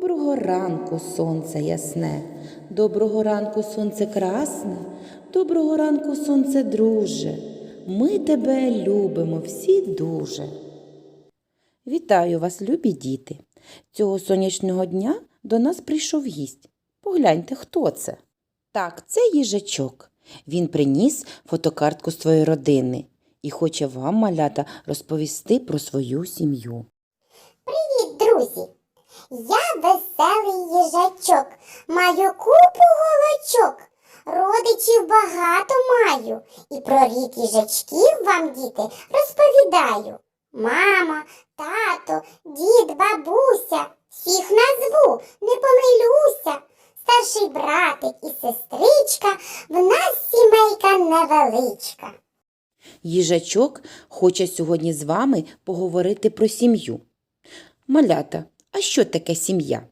Доброго ранку, сонце ясне, доброго ранку, сонце красне, доброго ранку, сонце друже. Ми тебе любимо всі дуже. Вітаю вас, любі діти. Цього сонячного дня до нас прийшов гість. Погляньте, хто це? Так, це їжачок. Він приніс фотокартку своєї родини і хоче вам, малята, розповісти про свою сім'ю. Я веселий їжачок, маю купу голочок. Родичів багато маю, і про рід їжачків вам, діти, розповідаю. Мама, тато, дід, бабуся, всіх назву, не помилюся. Старший братик і сестричка, в нас сімейка невеличка. Їжачок хоче сьогодні з вами поговорити про сім'ю. Малята, а що таке сім'я?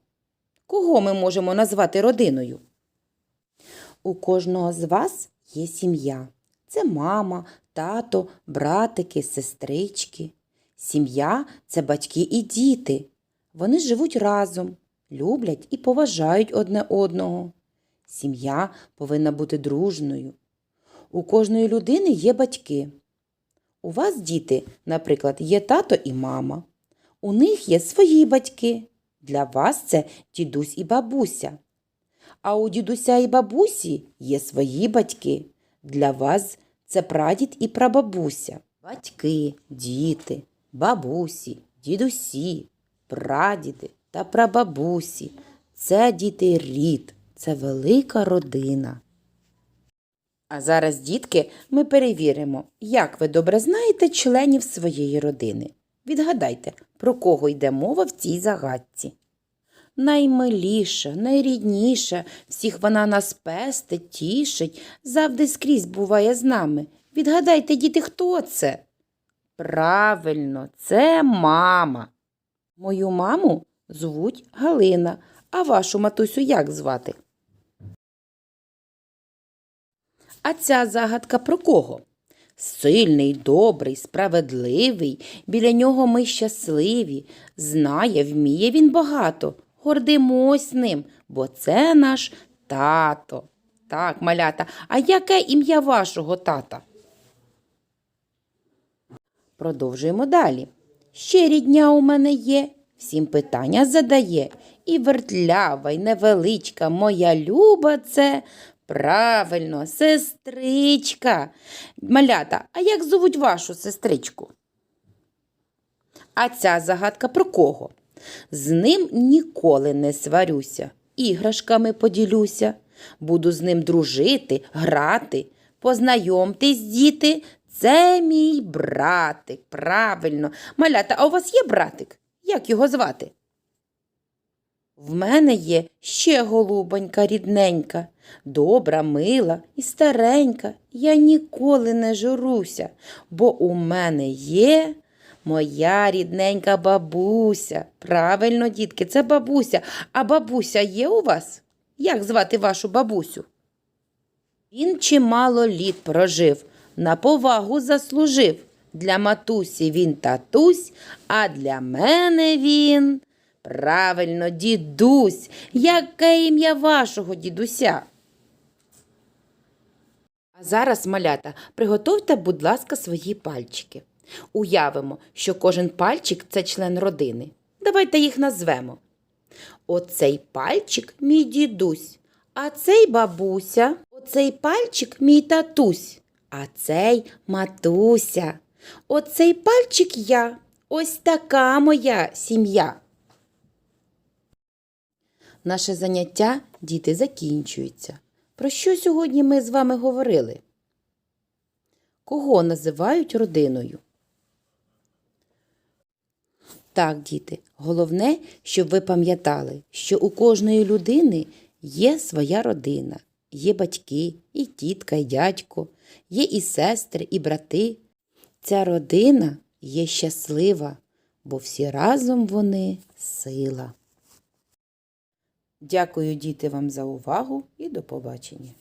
Кого ми можемо назвати родиною? У кожного з вас є сім'я. Це мама, тато, братики, сестрички. Сім'я це батьки і діти. Вони живуть разом, люблять і поважають одне одного. Сім'я повинна бути дружною. У кожної людини є батьки. У вас, діти, наприклад, є тато і мама. У них є свої батьки. Для вас це дідусь і бабуся. А у дідуся і бабусі є свої батьки. Для вас це прадід і прабабуся. Батьки, діти, бабусі, дідусі, прадіди та прабабусі. Це діти рід, це велика родина. А зараз, дітки, ми перевіримо, як ви добре знаєте членів своєї родини. Відгадайте, про кого йде мова в цій загадці. Наймиліша, найрідніша, всіх вона нас пестить, тішить, завжди скрізь буває з нами. Відгадайте, діти, хто це? Правильно, це мама. Мою маму звуть Галина, а вашу матусю як звати? А ця загадка про кого? Сильний, добрий, справедливий, біля нього ми щасливі. Знає, вміє він багато. Гордимось ним, бо це наш тато. Так, малята, а яке ім'я вашого тата? Продовжуємо далі. Ще рідня у мене є, всім питання задає. І вертлява, й невеличка моя люба це правильно, сестричка. Малята, а як звуть вашу сестричку? А ця загадка про кого? З ним ніколи не сварюся, іграшками поділюся. Буду з ним дружити, грати. Познайомтесь, діти, це мій братик. Правильно. Малята, а у вас є братик? Як його звати? В мене є ще голубонька рідненька, добра, мила і старенька. Я ніколи не журуся, бо у мене є моя рідненька бабуся. Правильно, дітки, це бабуся. А бабуся є у вас? Як звати вашу бабусю? Він чимало літ прожив, на повагу заслужив. Для матусі він татусь, а для мене він. Правильно, дідусь. Яке ім'я вашого дідуся? А зараз, малята, приготуйте, будь ласка, свої пальчики. Уявимо, що кожен пальчик це член родини. Давайте їх назвемо. Оцей пальчик мій дідусь, а цей бабуся, оцей пальчик мій татусь, а цей матуся. Оцей пальчик я. Ось така моя сім'я. Наше заняття, діти, закінчується. Про що сьогодні ми з вами говорили? Кого називають родиною? Так, діти, головне, щоб ви пам'ятали, що у кожної людини є своя родина, є батьки, і тітка, і дядько, є і сестри, і брати. Ця родина є щаслива, бо всі разом вони сила. Дякую, діти, вам за увагу і до побачення.